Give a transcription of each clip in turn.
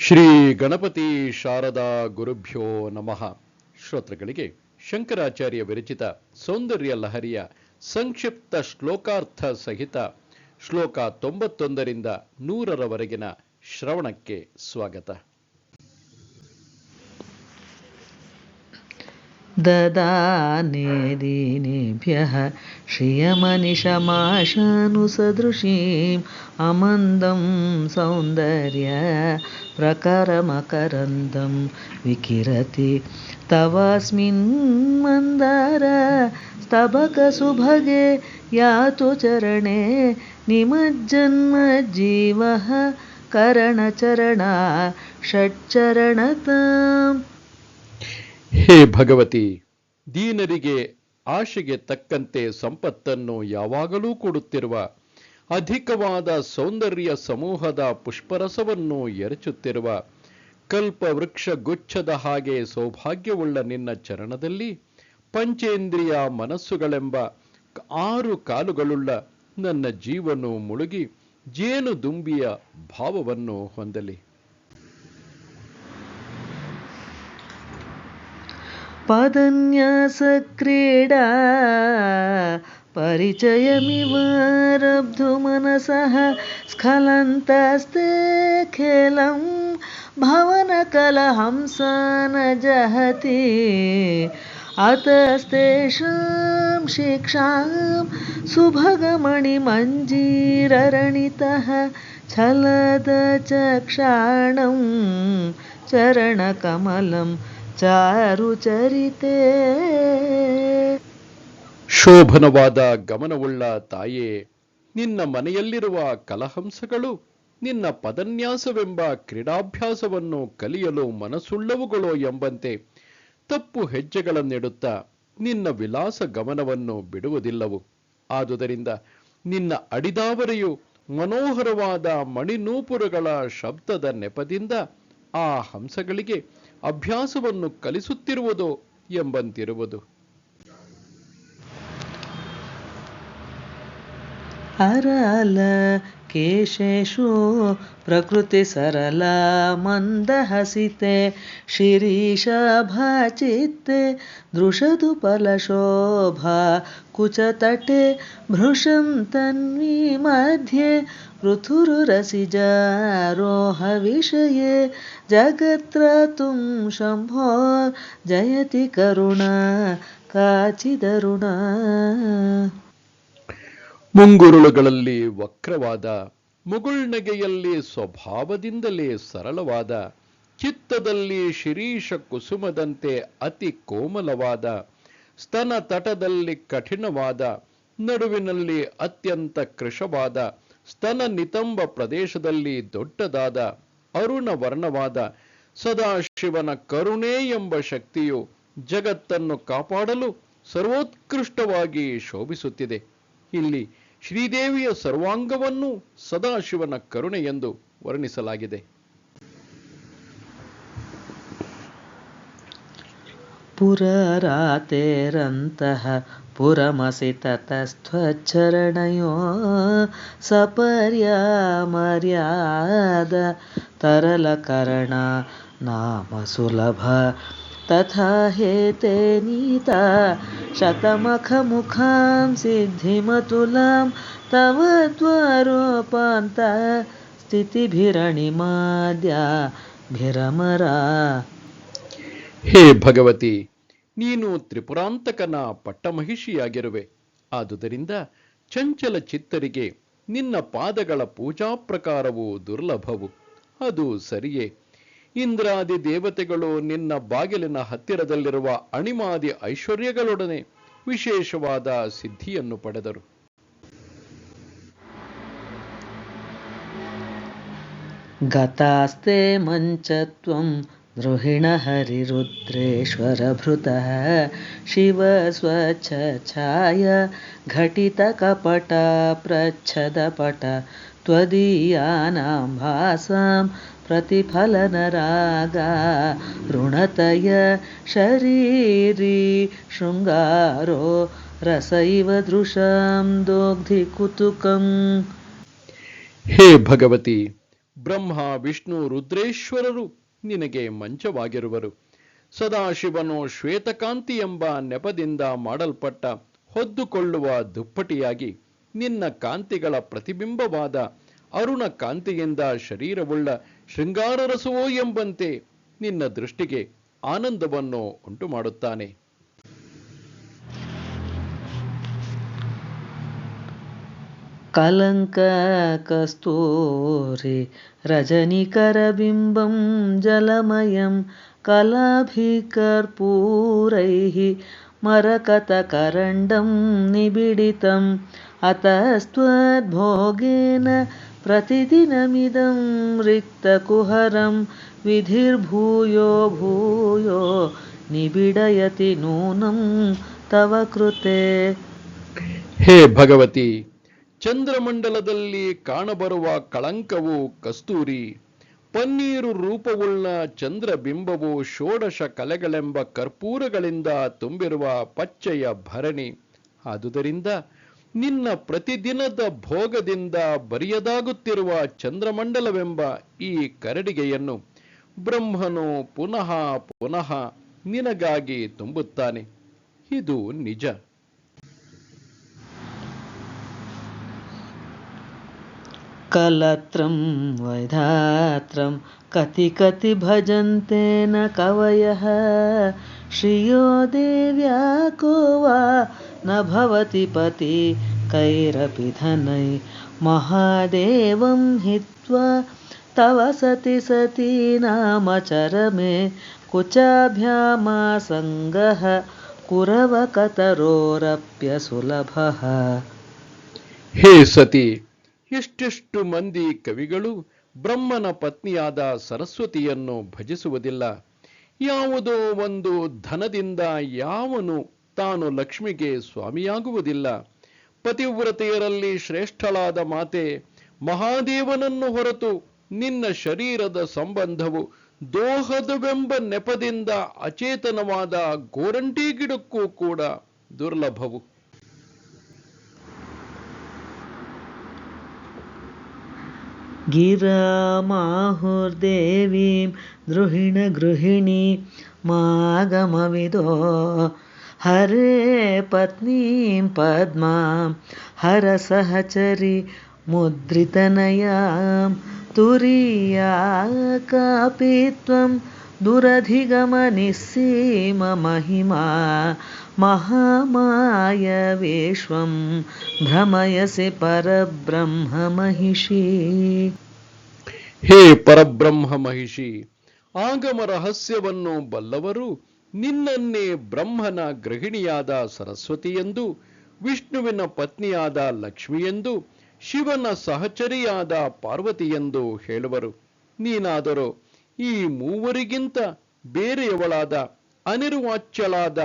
ಶ್ರೀ ಗಣಪತಿ ಶಾರದಾ ಗುರುಭ್ಯೋ ನಮಃ. ಶ್ರೋತೃಗಳಿಗೆ ಶಂಕರಾಚಾರ್ಯ ವಿರಚಿತ ಸೌಂದರ್ಯ ಲಹರಿಯ ಸಂಕ್ಷಿಪ್ತ ಶ್ಲೋಕಾರ್ಥ ಸಹಿತ ಶ್ಲೋಕ ತೊಂಬತ್ತೊಂದರಿಂದ ನೂರರವರೆಗಿನ ಶ್ರವಣಕ್ಕೆ ಸ್ವಾಗತ. ददानेदीनेभ्यः श्रियमनिशमाशानुसदृशीम् अमन्दं सौन्दर्य प्रकरमकरन्दं विकिरति। तवास्मिन् मन्दार स्तबकसुभगे यातु चरणे निमज्जन्मजीवः करणचरणा षट्चरणताम् ಹೇ ಭಗವತಿ, ದೀನರಿಗೆ ಆಶೆಗೆ ತಕ್ಕಂತೆ ಸಂಪತ್ತನ್ನು ಯಾವಾಗಲೂ ಕೊಡುತ್ತಿರುವ ಅಧಿಕವಾದ ಸೌಂದರ್ಯ ಸಮೂಹದ ಪುಷ್ಪರಸವನ್ನು ಎರಚುತ್ತಿರುವ ಕಲ್ಪವೃಕ್ಷ ಗುಚ್ಛದ ಹಾಗೆ ಸೌಭಾಗ್ಯವುಳ್ಳ ನಿನ್ನ ಚರಣದಲ್ಲಿ ಪಂಚೇಂದ್ರಿಯ ಮನಸ್ಸುಗಳೆಂಬ ಆರು ಕಾಲುಗಳುಳ್ಳ ನನ್ನ ಜೀವನು ಮುಳುಗಿ ಜೇನು ದುಂಬಿಯ ಭಾವವನ್ನು ಹೊಂದಲಿ. पदन्यासक्रीडा परिचयमिव रब्धुमनसः स्खलन्तस्ते खेलं भवनकलहंसा न जहति अतस्तेषां शिक्षां सुभगमणिमञ्जीररणितः छलदचक्षाणं चरणकमलं ಚಾರುಚರಿತೆ ಶೋಭನವಾದ ಗಮನವುಳ್ಳ ತಾಯೇ, ನಿನ್ನ ಮನೆಯಲ್ಲಿರುವ ಕಲಹಂಸಗಳು, ನಿನ್ನ ಪದನ್ಯಾಸವೆಂಬ ಕ್ರೀಡಾಭ್ಯಾಸವನ್ನು ಕಲಿಯಲು ಮನಸ್ಸುಳ್ಳವುಗಳೋ ಎಂಬಂತೆ ತಪ್ಪು ಹೆಜ್ಜೆಗಳನ್ನಿಡುತ್ತಾ ನಿನ್ನ ವಿಲಾಸ ಗಮನವನ್ನು ಬಿಡುವುದಿಲ್ಲವು. ಆದುದರಿಂದ ನಿನ್ನ ಅಡಿದಾವರೆಯು ಮನೋಹರವಾದ ಮಣಿನೂಪುರಗಳ ಶಬ್ದದ ನೆಪದಿಂದ ಆ ಹಂಸಗಳಿಗೆ ಅಭ್ಯಾಸವನ್ನು ಕಲಿಸುತ್ತಿರುವುದು ಎಂಬಂತಿರುವುದು. ಅರಲ केशेषु प्रकृतिसरला मन्दहसिते शिरीशभाचित्ते दृषदुपलशोभा कुचतटे भृशं तन्वी मध्ये पृथुरुरसिजारोहविषये जगत्तुं शम्भो जयति करुणा काचिदरुणा। ಮುಂಗುರುಳುಗಳಲ್ಲಿ ವಕ್ರವಾದ ಮುಗುಳ್ನಗೆಯಲ್ಲಿ ಸ್ವಭಾವದಿಂದಲೇ ಸರಳವಾದ, ಚಿತ್ತದಲ್ಲಿ ಶಿರೀಷ ಕುಸುಮದಂತೆ ಅತಿ ಕೋಮಲವಾದ, ಸ್ತನ ತಟದಲ್ಲಿ ಕಠಿಣವಾದ, ನಡುವಿನಲ್ಲಿ ಅತ್ಯಂತ ಕೃಶವಾದ, ಸ್ತನ ನಿತಂಬ ಪ್ರದೇಶದಲ್ಲಿ ದೊಡ್ಡದಾದ ಅರುಣ ವರ್ಣವಾದ ಸದಾಶಿವನ ಕರುಣೆ ಎಂಬ ಶಕ್ತಿಯು ಜಗತ್ತನ್ನು ಕಾಪಾಡಲು ಸರ್ವೋತ್ಕೃಷ್ಟವಾಗಿ ಶೋಭಿಸುತ್ತಿದೆ. ಇಲ್ಲಿ ಶ್ರೀದೇವಿಯ ಸರ್ವಾಂಗವನ್ನು ಸದಾಶಿವನ ಕರುಣೆ ಎಂದು ವರ್ಣಿಸಲಾಗಿದೆ. ಪುರರಾತೆರಂತಹ ಪುರಮಸಿ ತತಸ್ತ್ವಚರಣಯೋ ಸಪರ್ಯ ಮರ್ಯಾದ ತರಲಕರಣ ನಾಮ ಸುಲಭ तथा हेते नीता शतमखमुखां सिद्धिमतुलां तव द्वारोपान्त ಸ್ಥಿತಿಭಿರಣಿಮಾದ್ಯ ಭಿರಮರ ಹೇ ಭಗವತಿ ನೀನು ತ್ರಿಪುರಾಂತಕನ ಪಟ್ಟಮಹಿಷಿಯಾಗಿರುವೆ ಆದುದರಿಂದ ಚಂಚಲ ಚಿತ್ತರಿಗೆ ನಿನ್ನ ಪಾದಗಳ ಪೂಜಾ ಪ್ರಕಾರವು ದುರ್ಲಭವು ಅದು ಸರಿಯೇ ಇಂದ್ರಾದಿ ದೇವತೆಗಳು ನಿನ್ನ ಬಾಗಿಲಿನ ಹತ್ತಿರದಲ್ಲಿರುವ ಅಣಿಮಾದಿ ಐಶ್ವರ್ಯಗಳೊಡನೆ ವಿಶೇಷವಾದ ಸಿದ್ಧಿಯನ್ನು ಪಡೆದರು गतास्ते मञ्चत्वं द्रुहिणहरिरुद्रेश्वरभृतः शिवस्वच्छाय घटितकपटा प्रच्छदपट त्वदीयानां भासां प्रतिफलनरागा ऋणतय शरीरी शृङ्गारो रस इव दृशां दोग्धि कुतुकम् ಹೇ ಭಗವತಿ ಬ್ರಹ್ಮ ವಿಷ್ಣು ರುದ್ರೇಶ್ವರರು ನಿನಗೆ ಮಂಚವಾಗಿರುವರು ಸದಾಶಿವನು ಶ್ವೇತಕಾಂತಿ ಎಂಬ ನೆಪದಿಂದ ಮಾಡಲ್ಪಟ್ಟ ಹೊದ್ದುಕೊಳ್ಳುವ ದುಪ್ಪಟಿಯಾಗಿ ನಿನ್ನ ಕಾಂತಿಗಳ ಪ್ರತಿಬಿಂಬವಾದ ಅರುಣ ಕಾಂತಿಯಿಂದ ಶರೀರವುಳ್ಳ ಶೃಂಗಾರ ರಸವೋ ಎಂಬಂತೆ ನಿನ್ನ ದೃಷ್ಟಿಗೆ ಆನಂದವನ್ನು ಉಂಟು ಮಾಡುತ್ತಾನೆ ಕಲಂಕ ಕಸ್ತೂರಿ ರಜನಿಕರಬಿಂಬಂ ಜಲಮಯಂ ಕಲಭೀಕರ್ಪೂರೈ ಮರಕತ ಕರಂಡಂ ನಿಬಿಡಿತಂ अतस्त्वद्भोगेन प्रतिदिनमिदं रिक्तकुहरं विधिर्भूयो भूयो निबिडयति नूनं तव कृते ಹೇ ಭಗವತಿ ಚಂದ್ರಮಂಡಲದಲ್ಲಿ ಕಾಣಬರುವ ಕಳಂಕವು ಕಸ್ತೂರಿ ಪನ್ನೀರು ರೂಪವುಳ್ಳ ಚಂದ್ರಬಿಂಬವು ಷೋಡಶ ಕಲೆಗಳೆಂಬ ಕರ್ಪೂರಗಳಿಂದ ತುಂಬಿರುವ ಪಚ್ಚೆಯ ಭರಣಿ ಆದುದರಿಂದ ನಿನ್ನ ಪ್ರತಿದಿನದ ಭೋಗದಿಂದ ಬರಿಯದಾಗುತ್ತಿರುವ ಚಂದ್ರಮಂಡಲವೆಂಬ ಈ ಕರಡಿಗೆಯನ್ನು ಬ್ರಹ್ಮನು ಪುನಃ ಪುನಃ ನಿನಗಾಗಿ ತುಂಬುತ್ತಾನೆ. ಇದು ನಿಜ. ಕಲತ್ರಂ ವೈಧಾತ್ರಂ ಕತಿ ಕತಿ ಭಜಂತೇನ ಕವಯ ಶ್ರಿಯೋ ದೇವ್ಯಾ ಕೋವಾ न भवति पति कैरपि धनै महादेवं हित्वा तव सति सती नाम चरमे कुचाभ्यामासङ्गः कुरवकतरोरप्यसुलभः ಹೇ ಸತಿ ಎಷ್ಟೆಷ್ಟು ಮಂದಿ ಕವಿಗಳು ಬ್ರಹ್ಮನ ಪತ್ನಿಯಾದ ಸರಸ್ವತಿಯನ್ನು ಭಜಿಸುವುದಿಲ್ಲ ಯಾವುದೋ ಒಂದು ಧನದಿಂದ ಯಾವನು ತಾನು ಲಕ್ಷ್ಮಿಗೆ ಸ್ವಾಮಿಯಾಗುವುದಿಲ್ಲ ಪತಿವ್ರತೆಯರಲ್ಲಿ ಶ್ರೇಷ್ಠಳಾದ ಮಾತೆ ಮಹಾದೇವನನ್ನು ಹೊರತು ನಿನ್ನ ಶರೀರದ ಸಂಬಂಧವು ದೋಹದವೆಂಬ ನೆಪದಿಂದ ಅಚೇತನವಾದ ಗೋರಂಟಿ ಗಿಡಕ್ಕೂ ಕೂಡ ದುರ್ಲಭವು गिरामाहुर्देवीं द्रुहिणगृहिणी मागमविदो हरे पत्नीं पद्मां हरसहचरी मुद्रितनयां तुरीया कापि त्वं दुरधिगमनिस्सीममहिमा महामायवेश्वं भ्रमयसि परब्रह्ममहिषी ಹೇ ಪರಬ್ರಹ್ಮ ಮಹಿಷಿ ಆಗಮ ರಹಸ್ಯವನ್ನು ಬಲ್ಲವರು ನಿನ್ನನ್ನೇ ಬ್ರಹ್ಮನ ಗೃಹಿಣಿಯಾದ ಸರಸ್ವತಿಯೆಂದು, ವಿಷ್ಣುವಿನ ಪತ್ನಿಯಾದ ಲಕ್ಷ್ಮಿಯೆಂದು, ಶಿವನ ಸಹಚರಿಯಾದ ಪಾರ್ವತಿಯೆಂದು ಹೇಳುವರು. ನೀನಾದರೂ, ಈ ಮೂವರಿಗಿಂತ ಬೇರೆಯವಳಾದ, ಅನಿರ್ವಾಚ್ಯಳಾದ,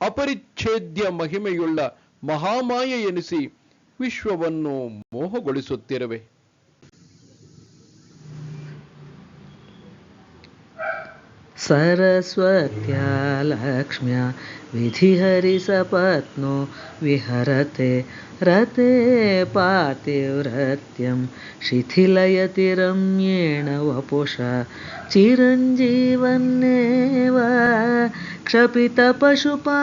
ಅಪರಿಚ್ಛೇದ್ಯ ಮಹಿಮೆಯುಳ್ಳ ಮಹಾಮಾಯ ಎನಿಸಿ ವಿಶ್ವವನ್ನು ಮೋಹಗೊಳಿಸುತ್ತಿರುವೆ. सरस्वत्या लक्ष्म्या विधिहरिसपत्नो विहरते रते पातिव्रत्यं शिथिलयति रम्येण वपुषा चिरञ्जीवन्नेव क्षपितपशुपाशौ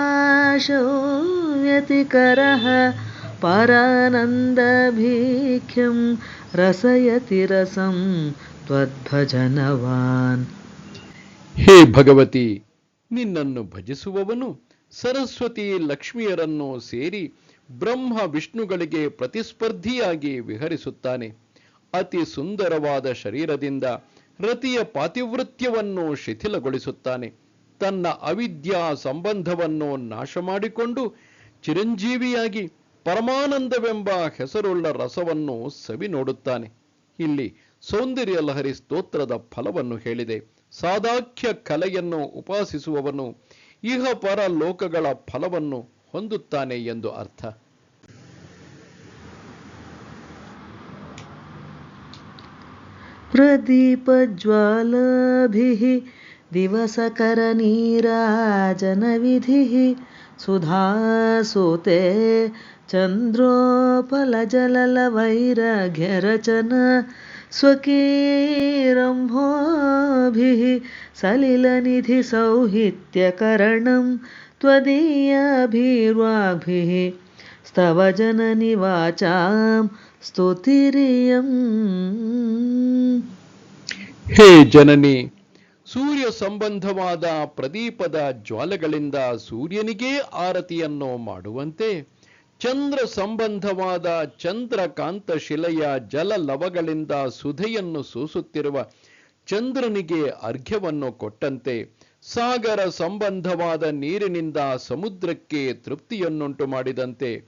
व्यतिकरः परानन्दभीख्यं रसयति रसं त्वद्भजनवान् ಹೇ ಭಗವತಿ, ನಿನ್ನನ್ನು ಭಜಿಸುವವನು ಸರಸ್ವತಿ ಲಕ್ಷ್ಮಿಯರನ್ನು ಸೇರಿ ಬ್ರಹ್ಮ ವಿಷ್ಣುಗಳಿಗೆ ಪ್ರತಿಸ್ಪರ್ಧಿಯಾಗಿ ವಿಹರಿಸುತ್ತಾನೆ. ಅತಿ ಸುಂದರವಾದ ಶರೀರದಿಂದ ರತಿಯ ಪಾತಿವೃತ್ಯವನ್ನು ಶಿಥಿಲಗೊಳಿಸುತ್ತಾನೆ. ತನ್ನ ಅವಿದ್ಯಾ ಸಂಬಂಧವನ್ನು ನಾಶ ಮಾಡಿಕೊಂಡು ಚಿರಂಜೀವಿಯಾಗಿ ಪರಮಾನಂದವೆಂಬ ಹೆಸರುಳ್ಳ ರಸವನ್ನು ಸವಿ ನೋಡುತ್ತಾನೆ ಇಲ್ಲಿ ಸೌಂದರ್ಯ ಲಹರಿ ಸ್ತೋತ್ರದ ಫಲವನ್ನು ಹೇಳಿದೆ. ಸಾದಾಖ್ಯ ಕಲೆಯನ್ನು ಉಪಾಸಿಸುವವನು ಇಹ ಪರ ಲೋಕಗಳ ಫಲವನ್ನು ಹೊಂದುತ್ತಾನೆ ಎಂದು ಅರ್ಥ प्रदीपज्वालाभिः दिवसकरनीराजनविधिः सुधासुते चन्द्रोपलजललवैरघ्यरचन स्वकीरम्भोभिः सलिलनिधिसौहित्यकरणं त्वदीयाभिर्वाग्भिः स्तव जननि वाचां स्तुतिरियम् ಹೇ ಜನನಿ ಸೂರ್ಯ ಸಂಬಂಧವಾದ ಪ್ರದೀಪದ ಜ್ವಾಲೆಗಳಿಂದ ಸೂರ್ಯನಿಗೇ ಆರತಿಯನ್ನು ಮಾಡುವಂತೆ ಚಂದ್ರ ಸಂಬಂಧವಾದ ಚಂದ್ರಕಾಂತ ಶಿಲೆಯ ಜಲ ಲವಗಳಿಂದ ಸುಧೆಯನ್ನು ಸೂಸುತ್ತಿರುವ ಚಂದ್ರನಿಗೆ ಅರ್ಘ್ಯವನ್ನು ಕೊಟ್ಟಂತೆ ಸಾಗರ ಸಂಬಂಧವಾದ ನೀರಿನಿಂದ ಸಮುದ್ರಕ್ಕೆ ತೃಪ್ತಿಯನ್ನುಂಟು ಮಾಡಿದಂತೆ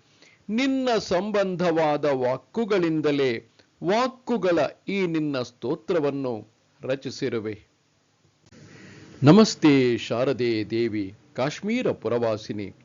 ನಿನ್ನ ಸಂಬಂಧವಾದ ವಾಕ್ಕುಗಳಿಂದಲೇ ವಾಕ್ಕುಗಳ ಈ ನಿನ್ನ ಸ್ತೋತ್ರವನ್ನು ರಚಿಸಿರುವೆ. ನಮಸ್ತೆ ಶಾರದೆ ದೇವಿ, ಕಾಶ್ಮೀರ ಪುರವಾಸಿನಿ.